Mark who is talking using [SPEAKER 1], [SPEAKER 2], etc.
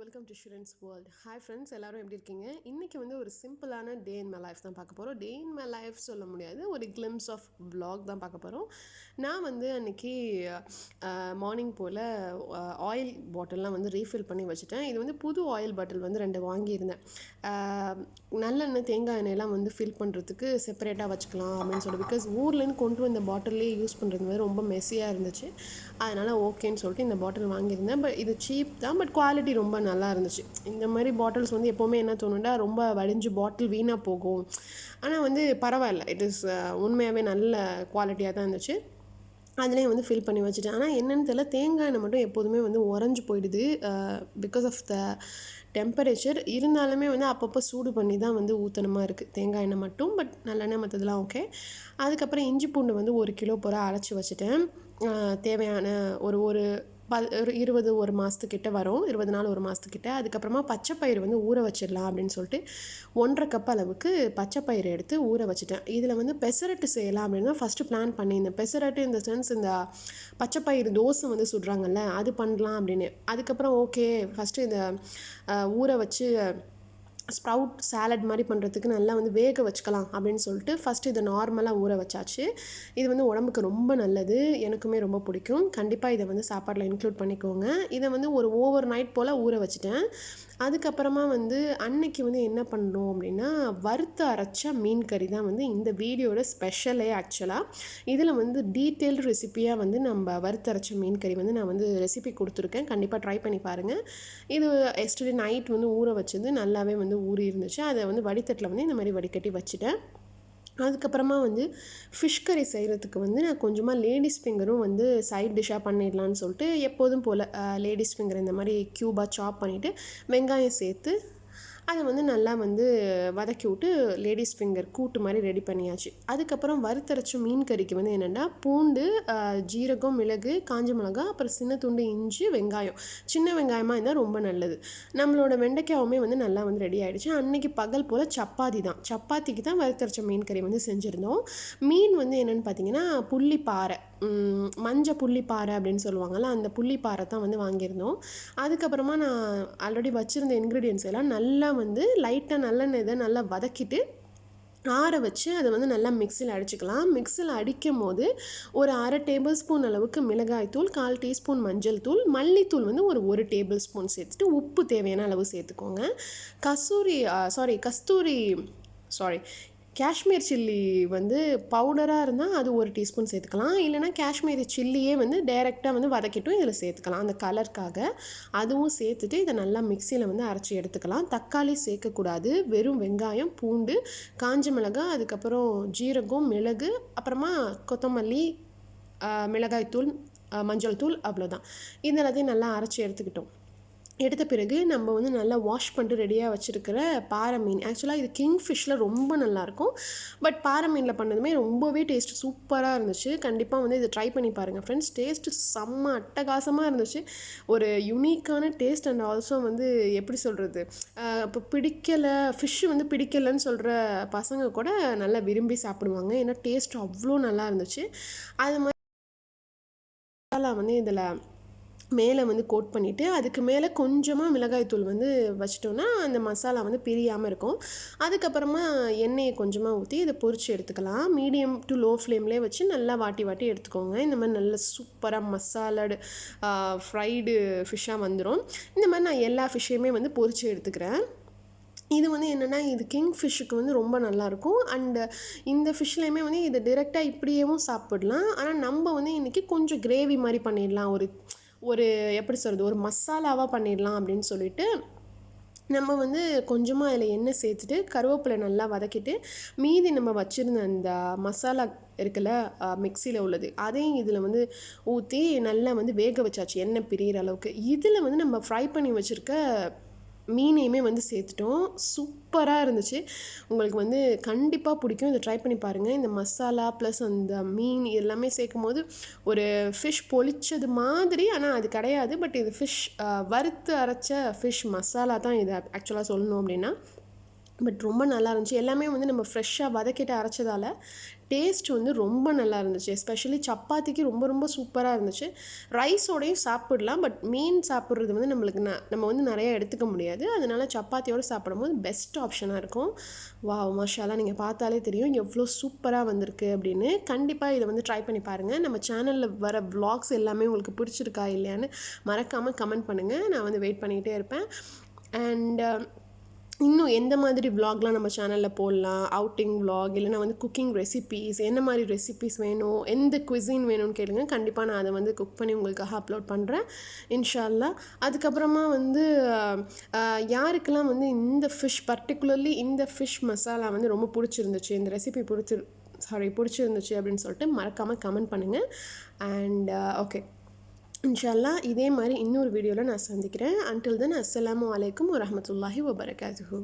[SPEAKER 1] Welcome to students world hi friends எல்லோரும் எப்படி இருக்கீங்க? இன்றைக்கி வந்து ஒரு சிம்பிளான டே இன் மை லைஃப் தான் பார்க்க போகிறோம் டே இன் மை லைஃப் சொல்ல முடியாது ஒரு கிளிம்ஸ் ஆஃப் பிளாக் தான் பார்க்க போகிறோம் நான் வந்து அன்றைக்கி மார்னிங் போல் ஆயில் பாட்டில்லாம் வந்து ரீஃபில் பண்ணி வச்சுட்டேன். இது வந்து புது ஆயில் பாட்டில் வந்து ரெண்டு வாங்கியிருந்தேன். நல்லெண்ணெய் தேங்காய் எண்ணெயெல்லாம் வந்து ஃபில் பண்ணுறதுக்கு செப்பரேட்டாக வச்சுக்கலாம் அப்படின்னு சொல்லி பிகாஸ் ஊர்லேருந்து கொண்டு வந்த பாட்டிலே யூஸ் பண்ணுறது வந்து ரொம்ப மெஸ்ஸியாக இருந்துச்சு. அதனால் ஓகேன்னு சொல்லிட்டு இந்த பாட்டில் வாங்கியிருந்தேன். பட் இது சீப் தான் பட் குவாலிட்டி ரொம்ப நல்லா இருந்துச்சு இந்த மாதிரி பாட்டில்ஸ் வந்து எப்போவுமே என்ன தோணுண்டா ரொம்ப வடிஞ்சு பாட்டில் வீணாக போகும். ஆனால் வந்து பரவாயில்ல. இட் இஸ் உண்மையாகவே நல்ல குவாலிட்டியாக தான் இருந்துச்சு. அதுலேயும் வந்து ஃபில் பண்ணி வச்சுட்டேன். ஆனால் என்னென்னு தெரியல தேங்காய் எண்ணெய் மட்டும் எப்போதுமே வந்து உறைஞ்சி போயிடுது. பிகாஸ் ஆஃப் த டெம்பரேச்சர் இருந்தாலுமே வந்து அப்பப்போ சூடு பண்ணி தான் வந்து ஊற்றணுமா இருக்குது தேங்காய் எண்ணெய் மட்டும் பட் நல்லெண்ணெய் மற்றதெல்லாம் ஓகே அதுக்கப்புறம் இஞ்சி பூண்டு வந்து ஒரு கிலோ போகிற அரைச்சி வச்சுட்டேன். தேவையான ஒரு ஒரு ப ஒரு இருபது ஒரு மாதத்துக்கிட்ட வரும். இருபது நாள் ஒரு மாதத்துக்கிட்ட அதுக்கப்புறமா பச்சைப்பயிறு வந்து ஊற வச்சிடலாம் அப்படின்னு சொல்லிட்டு ஒன்றரை கப் அளவுக்கு பச்சைப்பயிறு எடுத்து ஊற வச்சுட்டேன். இதில் வந்து பெசரட்டு செய்யலாம் அப்படின்னு தான் ஃபஸ்ட்டு பிளான் பண்ணியிருந்தேன். பெசரட்டு இந்த சென்ஸ் இந்த பச்சைப்பயிறு தோசை வந்து சுடுறாங்கல்ல அது பண்ணலாம் அப்படின்னு. அதுக்கப்புறம் ஓகே ஃபஸ்ட்டு இந்த ஊற வச்சு ஸ்ப்ரவுட் சாலட் மாதிரி பண்ணுறதுக்கு நல்லா வந்து வேக வச்சுக்கலாம் அப்படின்னு சொல்லிட்டு ஃபஸ்ட்டு இதை நார்மலாக ஊற வச்சாச்சு. இது வந்து உடம்புக்கு ரொம்ப நல்லது. எனக்குமே ரொம்ப பிடிக்கும். கண்டிப்பாக இதை வந்து சாப்பாட்டில் இன்க்ளூட் பண்ணிக்கோங்க. இதை வந்து ஒரு ஓவர் நைட் போல் ஊற வச்சுட்டேன். அதுக்கப்புறமா வந்து அன்னைக்கு வந்து என்ன பண்ணோம் அப்படின்னா வறுத்து அரைச்ச மீன் கறி தான் வந்து இந்த வீடியோட ஸ்பெஷலே ஆக்சுவலாக இதில் வந்து டீட்டெயில்டு ரெசிப்பியாக வந்து நம்ம வறுத்து அரைச்ச மீன் கறி வந்து நான் வந்து ரெசிபி கொடுத்துருக்கேன். கண்டிப்பாக ட்ரை பண்ணி பாருங்கள் இது எஸ்டர்டே நைட் வந்து ஊற வச்சது. நல்லாவே வந்து ஊறி இருந்துச்சு. அதை வந்து வடித்தட்டில் வந்து இந்த மாதிரி வடிகட்டி வச்சுட்டேன். அதுக்கப்புறமா வந்து ஃபிஷ் கறி செய்கிறதுக்கு வந்து நான் கொஞ்சமாக லேடிஸ் ஃபிங்கரும் வந்து சைட் டிஷ்ஷாக பண்ணிடலான்னு சொல்லிட்டு எப்போதும் போல் லேடிஸ் ஃபிங்கர் இந்த மாதிரி க்யூபாக சாப் பண்ணிவிட்டு வெங்காயம் சேர்த்து அதை வந்து நல்லா வந்து வதக்கி விட்டு லேடிஸ் ஃபிங்கர் கூட்டு மாதிரி ரெடி பண்ணியாச்சு. அதுக்கப்புறம் வறுத்தரைச்ச மீன் கறிக்கு வந்து என்னென்னா பூண்டு ஜீரகம் மிளகு காஞ்ச மிளகா அப்புறம் சின்ன துண்டு இஞ்சி வெங்காயம். சின்ன வெங்காயமாக இருந்தால் ரொம்ப நல்லது. நம்மளோட வெண்டைக்காவுமே வந்து நல்லா வந்து ரெடி ஆகிடுச்சு அன்னைக்கு பகல் போல் சப்பாத்தி தான். சப்பாத்திக்கு தான் வறுத்தரைச்ச மீன் கறி வந்து செஞ்சுருந்தோம். மீன் வந்து என்னென்னு பார்த்தீங்கன்னா புள்ளி பாறை. மஞ்சள் புள்ளிப்பாறை அப்படின்னு சொல்லுவாங்கள்ல அந்த புள்ளிப்பாறை தான் வந்து வாங்கியிருந்தோம். அதுக்கப்புறமா நான் ஆல்ரெடி வச்சுருந்த இன்க்ரீடியன்ஸ் எல்லாம் நல்லா வந்து லைட்டாக நல்லெண்ணெய் இதை நல்லா வதக்கிட்டு ஆற வச்சு அதை வந்து நல்லா மிக்சியில் அடிச்சுக்கலாம். மிக்சியில் அடிக்கும் போது ஒரு அரை டேபிள் ஸ்பூன் அளவுக்கு மிளகாய் தூள் கால் டீஸ்பூன் மஞ்சள் தூள் மல்லித்தூள் வந்து ஒரு ஒரு டேபிள் ஸ்பூன் சேர்த்துட்டு உப்பு தேவையான அளவு சேர்த்துக்கோங்க. Kasthuri sorry Kasthuri sorry Kashmir chilli வந்து பவுடராக இருந்தால் அது ஒரு டீஸ்பூன் சேர்த்துக்கலாம். இல்லைனா காஷ்மீரி சில்லியே வந்து டைரெக்டாக வந்து வதக்கிட்டும் இதில் சேர்த்துக்கலாம். அந்த கலருக்காக அதுவும் சேர்த்துட்டு இதை நல்லா மிக்சியில் வந்து அரைச்சி எடுத்துக்கலாம். தக்காளி சேர்க்கக்கூடாது. வெறும் வெங்காயம் பூண்டு காஞ்ச மிளகாய் அதுக்கப்புறம் ஜீரகம் மிளகு அப்புறமா கொத்தமல்லி மிளகாய் மிளகாய்த்தூள் மஞ்சள் தூள் அவ்வளோதான் இது எல்லாத்தையும் நல்லா அரைச்சி எடுத்துக்கிட்டோம். எடுத்த பிறகு நம்ம வந்து நல்லா வாஷ் பண்ணிட்டு ரெடியாக வச்சுருக்கிற பாறை மீன். ஆக்சுவலாக இது கிங் ஃபிஷ்ஷில் ரொம்ப நல்லாயிருக்கும். பட் பாறை மீனில் பண்ணதுமே ரொம்பவே டேஸ்ட் சூப்பராக இருந்துச்சு. கண்டிப்பாக வந்து இதை ட்ரை பண்ணி பாருங்கள் ஃப்ரெண்ட்ஸ் டேஸ்ட்டு செம்ம அட்டகாசமாக இருந்துச்சு. ஒரு யுனிக்கான டேஸ்ட் அண்ட் ஆல்சோ வந்து எப்படி சொல்கிறது இப்போ பிடிக்கலை ஃபிஷ்ஷு வந்து பிடிக்கலைன்னு சொல்கிற பசங்க கூட நல்லா விரும்பி சாப்பிடுவாங்க. ஏன்னா டேஸ்ட் அவ்வளோ நல்லா இருந்துச்சு. அது மாதிரி வந்து இதில் மேலே வந்து கோட் பண்ணிவிட்டு அதுக்கு மேலே கொஞ்சமாக மிளகாய்த்தூள் வந்து வச்சிட்டோன்னா அந்த மசாலா வந்து பிரியாமல் இருக்கும். அதுக்கப்புறமா எண்ணெயை கொஞ்சமாக ஊற்றி இதை பொறிச்சு எடுத்துக்கலாம். மீடியம் டு லோ ஃப்ளேம்லேயே வச்சு நல்லா வாட்டி வாட்டி எடுத்துக்கோங்க. இந்த மாதிரி நல்ல சூப்பராக மசாலாடு ஃப்ரைடு ஃபிஷ்ஷாக வந்துடும் இந்த மாதிரி நான் எல்லா ஃபிஷ்ஷையுமே வந்து பொறிச்சு எடுத்துக்கிறேன். இது வந்து என்னென்னா இது கிங் ஃபிஷ்ஷுக்கு வந்து ரொம்ப நல்லாயிருக்கும். அண்டு இந்த ஃபிஷ்லேயுமே வந்து இதை டிரெக்டாக இப்படியேவும் சாப்பிடலாம். ஆனால் நம்ம வந்து இன்றைக்கி கொஞ்சம் கிரேவி மாதிரி பண்ணிடலாம். ஒரு ஒரு எப்படி சொல்கிறது ஒரு மசாலாவாக பண்ணிடலாம் அப்படின்னு சொல்லிட்டு நம்ம வந்து கொஞ்சமாக அதில் எண்ணெய் சேர்த்துட்டு கருவேப்பிலை நல்லா வதக்கிட்டு மீதி நம்ம வச்சுருந்த அந்த மசாலா இருக்குல்ல மிக்சியில் உள்ளது அதையும் இதில் வந்து ஊற்றி நல்லா வந்து வேக வச்சாச்சு எண்ணெய் பிரியிற அளவுக்கு. இதில் வந்து நம்ம ஃப்ரை பண்ணி வச்சுருக்க மீனையுமே வந்து சேர்த்துட்டோம். சூப்பராக இருந்துச்சு. உங்களுக்கு வந்து கண்டிப்பாக பிடிக்கும். இதை ட்ரை பண்ணி பாருங்கள் இந்த மசாலா ப்ளஸ் அந்த மீன் எல்லாமே சேர்க்கும் போது ஒரு ஃபிஷ் பொளிச்சது மாதிரி. ஆனால் அது கிடையாது. பட் இது ஃபிஷ் வறுத்து அரைச்ச ஃபிஷ் மசாலா தான் இது ஆக்சுவலாக சொல்லணும் அப்படின்னா. பட் ரொம்ப நல்லா இருந்துச்சு. எல்லாமே வந்து நம்ம ஃப்ரெஷ்ஷாக வதக்கிட்டு அரைச்சதால டேஸ்ட் வந்து ரொம்ப நல்லா இருந்துச்சு. எஸ்பெஷலி சப்பாத்திக்கு ரொம்ப ரொம்ப சூப்பராக இருந்துச்சு. ரைஸோடையும் சாப்பிடலாம் பட் மீன் சாப்பிட்றது வந்து நம்மளுக்கு ந நம்ம வந்து நிறையா எடுத்துக்க முடியாது. அதனால சப்பாத்தியோடு சாப்பிடும்போது பெஸ்ட் ஆப்ஷனாக இருக்கும். வா மஷாலா நீங்கள் பார்த்தாலே தெரியும் எவ்வளோ சூப்பராக வந்திருக்கு அப்படின்னு. கண்டிப்பாக இதை வந்து ட்ரை பண்ணி பாருங்கள் நம்ம சேனலில் வர வ்ளாக்ஸ் எல்லாமே உங்களுக்கு பிடிச்சிருக்கா இல்லையான்னு மறக்காமல் கமெண்ட் பண்ணுங்கள் நான் வந்து வெயிட் பண்ணிக்கிட்டே இருப்பேன். அண்ட் இன்னும் எந்த மாதிரி விலாக்லாம் நம்ம சேனலில் போடலாம்? அவுட்டிங் விலாக் இல்லைனா வந்து குக்கிங் ரெசிபீஸ் என்ன மாதிரி ரெசிபீஸ் வேணும்? எந்த குவிசின் வேணும்னு கேளுங்க. கண்டிப்பாக நான் அதை வந்து குக் பண்ணி உங்களுக்காக அப்லோட் பண்ணுறேன் இன்ஷால்லா. அதுக்கப்புறமா வந்து யாருக்கெல்லாம் வந்து இந்த ஃபிஷ் பர்டிகுலர்லி இந்த ஃபிஷ் மசாலா வந்து ரொம்ப பிடிச்சிருந்துச்சு இந்த ரெசிபி பிடிச்சி சாரி பிடிச்சிருந்துச்சு அப்படின்னு சொல்லிட்டு மறக்காமல் கமெண்ட் பண்ணுங்கள் அண்ட் ஓகே இன்ஷால்லா இதே மாதிரி இன்னொரு வீடியோவில் நான் சந்திக்கிறேன். அன்டில் தென் அஸ்லாம் வலைக்கம் வரமத்துல்லாஹி வபரகாதுஹூ